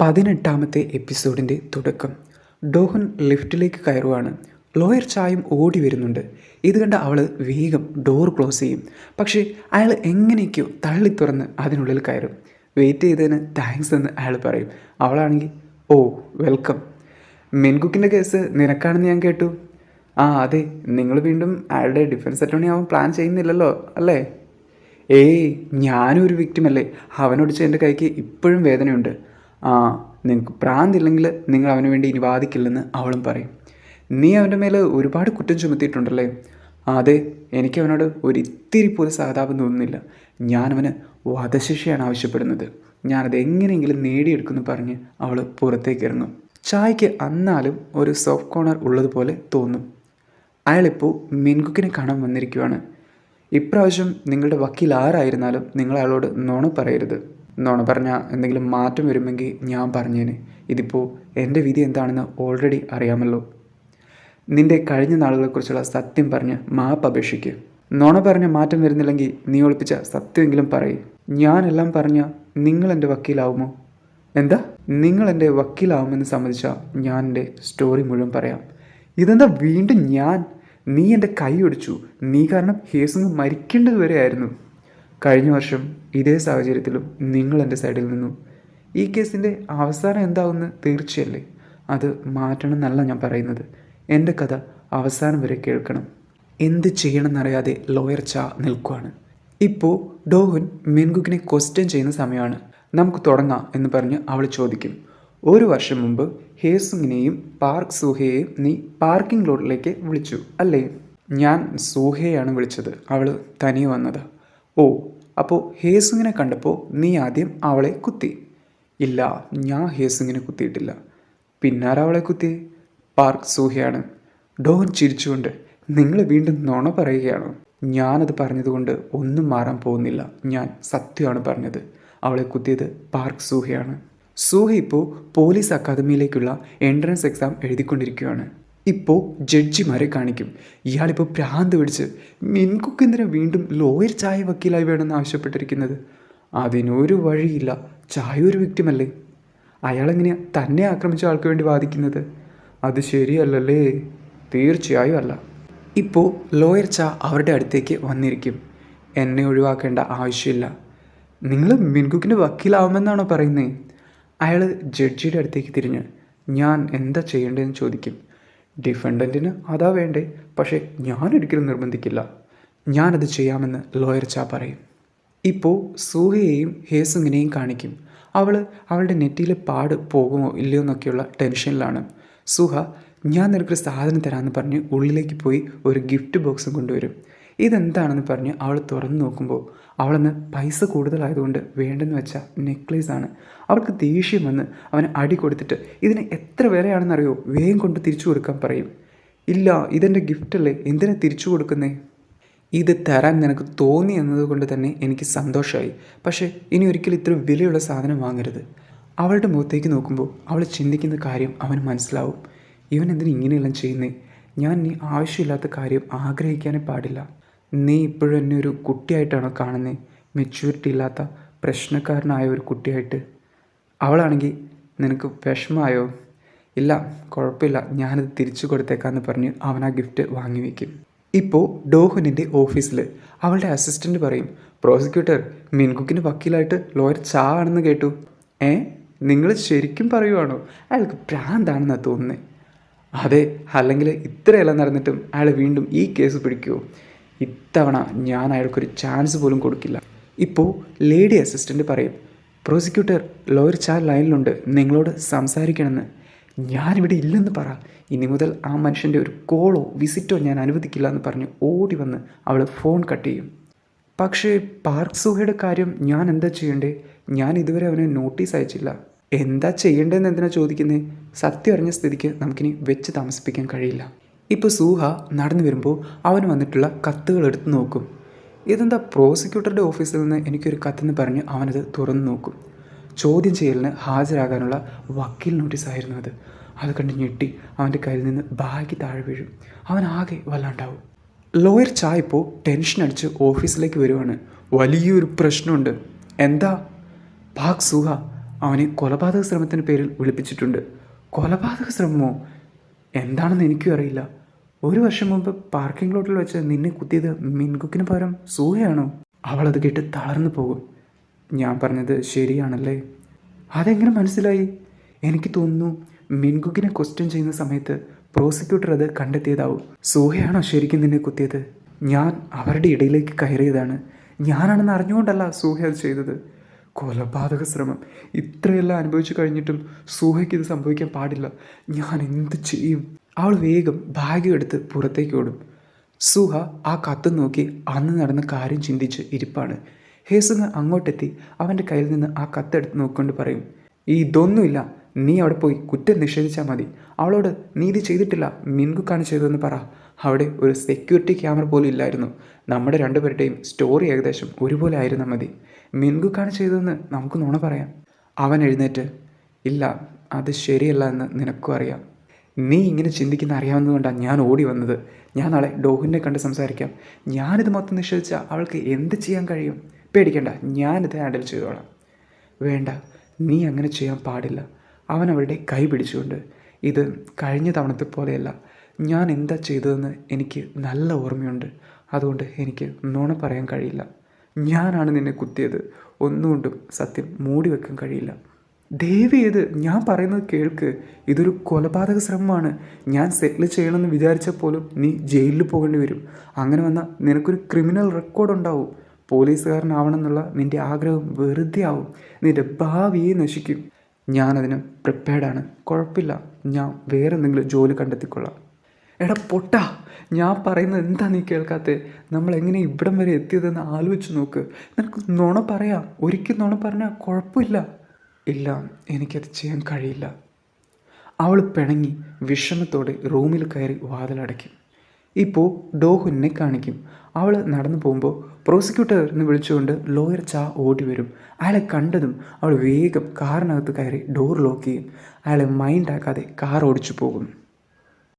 പതിനെട്ടാമത്തെ എപ്പിസോഡിന്റെ തുടക്കം. ഡോഹൻ ലിഫ്റ്റിലേക്ക് കയറുവാണ്. ലോയർ ചായം ഓടി വരുന്നുണ്ട്. ഇത് കണ്ട അവൾ വേഗം ഡോർ ക്ലോസ് ചെയ്യും. പക്ഷേ അയാൾ എങ്ങനെയൊക്കെയോ തള്ളി തുറന്ന് അതിനുള്ളിൽ കയറും. വെയിറ്റ് ചെയ്തതിന് താങ്ക്സ് എന്ന് അയാൾ പറയും. അവളാണെങ്കിൽ ഓ വെൽക്കം. മെൻകുക്കിന്റെ കേസ് നിനക്കാണെന്ന് ഞാൻ കേട്ടു. ആ അതെ. നിങ്ങൾ വീണ്ടും അയാളുടെ ഡിഫൻസ് അറ്റോണി ആവാൻ പ്ലാൻ ചെയ്യുന്നില്ലല്ലോ അല്ലേ? ഏയ് ഞാനും ഒരു വിക്റ്റിമല്ലേ അവനൊടിച്ച എന്റെ കൈക്ക് ഇപ്പോഴും വേദനയുണ്ട്. നിനക്ക് പ്രാന്തില്ലെങ്കിൽ നിങ്ങൾ അവന് വേണ്ടി ഇനി വാദിക്കില്ലെന്ന് അവളും പറയും. നീ അവന്റെ മേലെ ഒരുപാട് കുറ്റം ചുമത്തിയിട്ടുണ്ടല്ലേ? അതെ എനിക്ക് അവനോട് ഒരു ഇത്തിരി പോലും സഹതാപം തോന്നുന്നില്ല. ഞാനവന് വധശിക്ഷയാണ് ആവശ്യപ്പെടുന്നത്. ഞാനത് എങ്ങനെയെങ്കിലും നേടിയെടുക്കുമെന്ന് പറഞ്ഞ് അവൾ പുറത്തേക്ക് ഇറങ്ങും. ചായക്ക് അന്നാലും ഒരു സോഫ്റ്റ് കോർണർ ഉള്ളതുപോലെ തോന്നും. അയാളിപ്പോൾ മിൻകുക്കിനെ കാണാൻ വന്നിരിക്കുവാണ്. ഇപ്രാവശ്യം നിങ്ങളുടെ വക്കീൽ ആരായിരുന്നാലും നിങ്ങൾ അയാളോട് നുണ പറയരുത്. നുണ പറഞ്ഞാൽ എന്തെങ്കിലും മാറ്റം വരുമെങ്കിൽ ഞാൻ പറഞ്ഞേനെ. ഇതിപ്പോൾ എന്റെ വിധി എന്താണെന്ന് ഓൾറെഡി അറിയാമല്ലോ. നിന്റെ കഴിഞ്ഞ നാളുകളെക്കുറിച്ചുള്ള സത്യം പറഞ്ഞ് മാപ്പ് അപേക്ഷിക്കുക നുണ പറഞ്ഞ് മാറ്റം വരുന്നില്ലെങ്കിൽ നീ ഒളിപ്പിച്ച സത്യമെങ്കിലും പറയും. ഞാനെല്ലാം പറഞ്ഞ നിങ്ങൾ എന്റെ വക്കീലാവുമോ? എന്താ? നിങ്ങൾ എന്റെ വക്കീലാവുമെന്ന് സംബന്ധിച്ചാൽ ഞാൻ എന്റെ സ്റ്റോറി മുഴുവൻ പറയാം. ഇതെന്താ വീണ്ടും ഞാൻ? നീ എന്റെ കൈ ഒടിച്ചു. നീ കാരണം ഹേസുങ് മരിക്കേണ്ടത് വരെ ആയിരുന്നു. കഴിഞ്ഞ വർഷം ഇതേ സാഹചര്യത്തിലും നിങ്ങൾ എന്റെ സൈഡിൽ നിന്നു. ഈ കേസിന്റെ അവസാനം എന്താവുമെന്ന് തീർച്ചയല്ലേ? അത് മാറ്റണം എന്നല്ല ഞാൻ പറയുന്നത്. എന്റെ കഥ അവസാനം വരെ കേൾക്കണം. എന്ത് ചെയ്യണമെന്നറിയാതെ ലോയർ ചാ നിൽക്കുവാണ്. ഇപ്പോൾ ഡോഹൻ മെൻകുക്കിനെ ക്വസ്റ്റ്യൻ ചെയ്യുന്ന സമയമാണ്. നമുക്ക് തുടങ്ങാം എന്ന് പറഞ്ഞ് അവൾ ചോദിക്കും. ഒരു വർഷം മുമ്പ് ഹേസുങ്ങിനെയും പാർക്ക് സൂഹയെയും നീ പാർക്കിംഗ് ലോട്ടിലേക്ക് വിളിച്ചു അല്ലേ? ഞാൻ സൂഹയെയാണ് വിളിച്ചത്. അവൾ തനിയെ വന്നത്. ഓ അപ്പോൾ ഹേസുങ്ങിനെ കണ്ടപ്പോൾ നീ ആദ്യം അവളെ കുത്തി. ഇല്ല ഞാൻ ഹേസുങ്ങിനെ കുത്തിയിട്ടില്ല. പിന്നാരാ അവളെ കുത്തി പാർക്ക് സൂഹയാണ്. ഡോൻ ചിരിച്ചുകൊണ്ട് നിങ്ങൾ വീണ്ടും നുണ പറയുകയാണോ. ഞാനത് പറഞ്ഞതുകൊണ്ട് ഒന്നും മാറാൻ പോകുന്നില്ല. ഞാൻ സത്യമാണ് പറഞ്ഞത്. അവളെ കുത്തിയത് പാർക്ക് സൂഹയാണ്. സൂഹ ഇപ്പോൾ പോലീസ് അക്കാദമിയിലേക്കുള്ള എൻട്രൻസ് എക്സാം എഴുതിക്കൊണ്ടിരിക്കുകയാണ്. ഇപ്പോൾ ജഡ്ജിമാരെ കാണിക്കും. ഇയാളിപ്പോൾ ഭ്രാന്ത് പിടിച്ച് മിൻകുക്ക് എന്തിനാ വീണ്ടും ലോയർ ചായ വക്കീലായി വേണമെന്ന് ആവശ്യപ്പെട്ടിരിക്കുന്നത്. അതിനൊരു വഴിയില്ല. ചായ ഒരു വ്യക്തിമല്ലേ അയാളെങ്ങനെയാണ് തന്നെ ആക്രമിച്ച ആൾക്ക് വേണ്ടി വാദിക്കുന്നത്? അത് ശരിയല്ലല്ലേ? തീർച്ചയായും അല്ല. ഇപ്പോൾ ലോയർ ചാ അവരുടെ അടുത്തേക്ക് വന്നിരിക്കും. എന്നെ ഒഴിവാക്കേണ്ട ആവശ്യമില്ല. നിങ്ങൾ മിൻകുക്കിന്റെ വക്കീലാവുമെന്നാണോ പറയുന്നത് അയാൾ ജഡ്ജിയുടെ അടുത്തേക്ക് തിരിഞ്ഞ് ഞാൻ എന്താ ചെയ്യേണ്ടതെന്ന് ചോദിക്കും. ഡിഫൻഡന്റിന് അതാ വേണ്ടേ? പക്ഷേ ഞാൻ ഒരിക്കലും നിർബന്ധിക്കില്ല. ഞാനത് ചെയ്യാമെന്ന് ലോയർ ചാ പറയും. ഇപ്പോൾ സൂഹയെയും ഹേസുങ്ങിനെയും കാണിക്കും. അവൾ അവളുടെ നെറ്റിയിലെ പാട് പോകുമോ ഇല്ലയോ എന്നൊക്കെയുള്ള ടെൻഷനിലാണ്. സുഹ ഞാൻ നിനക്കൊരു സാധനം തരാമെന്ന് പറഞ്ഞ് ഉള്ളിലേക്ക് പോയി ഒരു ഗിഫ്റ്റ് ബോക്സും കൊണ്ടുവരും. ഇതെന്താണെന്ന് പറഞ്ഞ് അവൾ തുറന്നു നോക്കുമ്പോൾ അവളെന്ന് പൈസ കൂടുതലായതുകൊണ്ട് വേണ്ടെന്ന് വെച്ച നെക്ലേസ് ആണ്. അവൾക്ക് ദേഷ്യം വന്ന് അവന് അടി കൊടുത്തിട്ട് ഇതിന് എത്ര വിലയാണെന്നറിയോ? വേഗം കൊണ്ട് തിരിച്ചു കൊടുക്കാൻ പറയും. ഇല്ല ഇതെന്റെ ഗിഫ്റ്റല്ലേ എന്തിനാ തിരിച്ചു കൊടുക്കുന്നേ? ഇത് തരാൻ നിനക്ക് തോന്നി എന്നതുകൊണ്ട് തന്നെ എനിക്ക് സന്തോഷമായി പക്ഷേ ഇനി ഒരിക്കലും ഇത്ര വിലയുള്ള സാധനം വാങ്ങരുത്. അവളുടെ മുഖത്തേക്ക് നോക്കുമ്പോൾ അവൾ ചിന്തിക്കുന്ന കാര്യം അവന് മനസ്സിലാവും. ഇവൻ എന്തിനു ഇങ്ങനെയെല്ലാം ചെയ്യുന്നേ? ഞാൻ ഇനി ആവശ്യമില്ലാത്ത കാര്യം ആഗ്രഹിക്കാനേ പാടില്ല. നീ ഇപ്പോഴും എന്നെ ഒരു കുട്ടിയായിട്ടാണോ കാണുന്നത് മെച്യൂരിറ്റി ഇല്ലാത്ത പ്രശ്നക്കാരനായ ഒരു കുട്ടിയായിട്ട്. അവളാണെങ്കിൽ നിനക്ക് വിഷമമായോ? ഇല്ല കുഴപ്പമില്ല. ഞാനത് തിരിച്ചു കൊടുത്തേക്കാന്ന് പറഞ്ഞ് അവൻ ആ ഗിഫ്റ്റ് വാങ്ങി വയ്ക്കും ഇപ്പോൾ ഡോഹുനിന്റെ ഓഫീസിൽ അവളുടെ അസിസ്റ്റന്റ് പറയും പ്രോസിക്യൂട്ടർ മിൻകുക്കിന്റെ വക്കീലായിട്ട് ലോയർ ചാ ആണെന്ന് കേട്ടു. ഏ? നിങ്ങൾ ശരിക്കും പറയുവാണോ? അയാൾക്ക് ഭ്രാന്താണെന്നാണ് തോന്നുന്നത് അതെ അല്ലെങ്കിൽ ഇത്രയെല്ലാം നടന്നിട്ടും അയാൾ വീണ്ടും ഈ കേസ് പിടിക്കുമോ ഇത്തവണ ഞാൻ അയാൾക്കൊരു ചാൻസ് പോലും കൊടുക്കില്ല. ഇപ്പോൾ ലേഡി അസിസ്റ്റന്റ് പറയും പ്രോസിക്യൂട്ടർ ലോയർ ചാർ ലൈനിലുണ്ട് നിങ്ങളോട് സംസാരിക്കണമെന്ന്. ഞാനിവിടെ ഇല്ലെന്ന് പറ. ഇനി മുതൽ ആ മനുഷ്യന്റെ ഒരു കോളോ വിസിറ്റോ ഞാൻ അനുവദിക്കില്ല എന്ന് പറഞ്ഞ് ഓടി വന്ന് അവൾ ഫോൺ കട്ട് ചെയ്യും. പക്ഷേ പാർക്ക് സുഹയുടെ കാര്യം ഞാൻ എന്താ ചെയ്യണ്ടേ? ഞാൻ ഇതുവരെ അവന് നോട്ടീസ് അയച്ചില്ല. എന്താ ചെയ്യേണ്ടതെന്ന് എന്തിനാ ചോദിക്കുന്നത് സത്യം അറിഞ്ഞ സ്ഥിതിക്ക് നമുക്കിനി വെച്ച് താമസിപ്പിക്കാൻ കഴിയില്ല. ഇപ്പോൾ സൂഹ നടന്നു വരുമ്പോൾ അവന് വന്നിട്ടുള്ള കത്തുകൾ എടുത്ത് നോക്കും. ഇതെന്താ പ്രോസിക്യൂട്ടറുടെ ഓഫീസിൽ നിന്ന് എനിക്കൊരു കത്തെന്ന് പറഞ്ഞ് അവനത് തുറന്നു നോക്കും. ചോദ്യം ചെയ്യലിന് ഹാജരാകാനുള്ള വക്കീൽ നോട്ടീസായിരുന്നു അത്. അത് കണ്ട് ഞെട്ടി അവന്റെ കയ്യിൽ നിന്ന് ബാഗ് താഴെ വീഴും. അവൻ ആകെ വല്ലാണ്ടാവും. ലോയർ ചാ ഇപ്പോൾ ടെൻഷൻ അടിച്ച് ഓഫീസിലേക്ക് വരുവാണ്. വലിയൊരു പ്രശ്നമുണ്ട്. എന്താ? പാക് സുഹ അവനെ കൊലപാതക ശ്രമത്തിന്റെ പേരിൽ വിളിപ്പിച്ചിട്ടുണ്ട്. കൊലപാതക ശ്രമമോ? എന്താണെന്ന് എനിക്കും അറിയില്ല. ഒരു വർഷം മുമ്പ് പാർക്കിംഗ് ലോട്ടിൽ വെച്ച് നിന്നെ കുത്തിയത് മിൻകുക്കിന് പകരം സൂഹയാണോ? അത് കേട്ട് തളർന്നു പോകും. ഞാൻ പറഞ്ഞത് ശരിയാണല്ലേ? അതെങ്ങനെ മനസ്സിലായി? എനിക്ക് തോന്നുന്നു മിൻകുക്കിനെ ക്വസ്റ്റ്യൻ ചെയ്യുന്ന സമയത്ത് പ്രോസിക്യൂട്ടർ അത് കണ്ടെത്തിയതാവും. സൂഹയാണോ ശരിക്കും നിന്നെ കുത്തിയത്? ഞാൻ അവരുടെ ഇടയിലേക്ക് കയറിയതാണ്. ഞാനാണെന്ന് അറിഞ്ഞുകൊണ്ടല്ല സൂഹ അത് ചെയ്തത്. കൊലപാതക ശ്രമം ഇത്രയെല്ലാം അനുഭവിച്ചു കഴിഞ്ഞിട്ടും സൂഹയ്ക്ക് ഇത് സംഭവിക്കാൻ പാടില്ല. ഞാൻ എന്ത് ചെയ്യും? അവൾ വേഗം ബാഗ് എടുത്ത് പുറത്തേക്ക് ഓടും. സുഹ ആ കത്ത് നോക്കി അന്ന് നടന്ന കാര്യം ചിന്തിച്ച് ഇരിപ്പാണ്. ഹേസുങ് അങ്ങോട്ടെത്തി അവന്റെ കയ്യിൽ നിന്ന് ആ കത്തെടുത്ത് നോക്കിക്കൊണ്ട് പറയും ഇതൊന്നുമില്ല. നീ അവിടെ പോയി കുറ്റം നിഷേധിച്ചാൽ മതി. അവളോട് നീ ഇത് ചെയ്തിട്ടില്ല. മിൻകുക്കാണ് ചെയ്തതെന്ന് പറ. അവിടെ ഒരു സെക്യൂരിറ്റി ക്യാമറ പോലും ഇല്ലായിരുന്നു. നമ്മുടെ രണ്ടുപേരുടെയും സ്റ്റോറി ഏകദേശം ഒരുപോലെ ആയിരുന്നാൽ മതി. മിൻകുക്കാണ് ചെയ്തതെന്ന് നമുക്ക് നുണ പറയാം. അവൻ എഴുന്നേറ്റ് ഇല്ല അത് ശരിയല്ല എന്ന് നിനക്കും അറിയാം. നീ ഇങ്ങനെ ചിന്തിക്കുന്ന അറിയാവുന്നതുകൊണ്ടാണ് ഞാൻ ഓടി വന്നത്. ഞാൻ നാളെ ഡോഹിനെ കണ്ട് സംസാരിക്കാം. ഞാനിത് മൊത്തം നിഷേധിച്ചാൽ അവൾക്ക് എന്ത് ചെയ്യാൻ കഴിയും? പേടിക്കണ്ട ഞാനിത് ഹാൻഡിൽ ചെയ്തോളാം. വേണ്ട നീ അങ്ങനെ ചെയ്യാൻ പാടില്ല. അവൻ അവളുടെ കൈ പിടിച്ചുകൊണ്ട് ഇത് കഴിഞ്ഞ തവണത്തെ പോലെയല്ല. ഞാൻ എന്താ ചെയ്തതെന്ന് എനിക്ക് നല്ല ഓർമ്മയുണ്ട്. അതുകൊണ്ട് എനിക്ക് നുണ പറയാൻ കഴിയില്ല. ഞാനാണ് നിന്നെ കുത്തിയത്. ഒന്നുകൊണ്ടും സത്യം മൂടി വെക്കാൻ കഴിയില്ല. ഇത് ഞാൻ പറയുന്നത് കേൾക്ക്. ഇതൊരു കൊലപാതക ശ്രമമാണ്. ഞാൻ സെറ്റിൽ ചെയ്യണമെന്ന് വിചാരിച്ചാൽ പോലും നീ ജയിലിൽ പോകേണ്ടി വരും. അങ്ങനെ വന്നാൽ നിനക്കൊരു ക്രിമിനൽ റെക്കോർഡ് ഉണ്ടാവും. പോലീസുകാരനാവണമെന്നുള്ള നിന്റെ ആഗ്രഹം വെറുതെ ആവും. നിന്റെ ഭാവിയെ നശിക്കും. ഞാനതിന് പ്രിപ്പയർഡാണ് കുഴപ്പമില്ല. ഞാൻ വേറെ എന്തെങ്കിലും ജോലി കണ്ടെത്തിക്കൊള്ളാം. എടാ പൊട്ടാ ഞാൻ പറയുന്നത് എന്താ നീ കേൾക്കാത്തെ? നമ്മൾ എങ്ങനെ ഇവിടം വരെ എത്തിയതെന്ന് ആലോചിച്ച് നോക്ക്. നിനക്ക് നുണ പറയാം. ഒരിക്കൽ നുണ പറഞ്ഞാൽ കുഴപ്പമില്ല. ഇല്ല എനിക്കത് ചെയ്യാൻ കഴിയില്ല. അവൾ പിണങ്ങി വിഷമത്തോടെ റൂമിൽ കയറി വാതിലടയ്ക്കും ഇപ്പോൾ ഡോഹുനെ കാണിക്കും. അവൾ നടന്നു പോകുമ്പോൾ പ്രോസിക്യൂട്ടർ എന്ന് വിളിച്ചുകൊണ്ട് ലോയർ ചാ ഓടി വരും. അയാളെ കണ്ടതും അവൾ വേഗം കാറിനകത്ത് കയറി ഡോർ ലോക്ക് ചെയ്യും. അയാളെ മൈൻഡാക്കാതെ കാർ ഓടിച്ചു പോകും.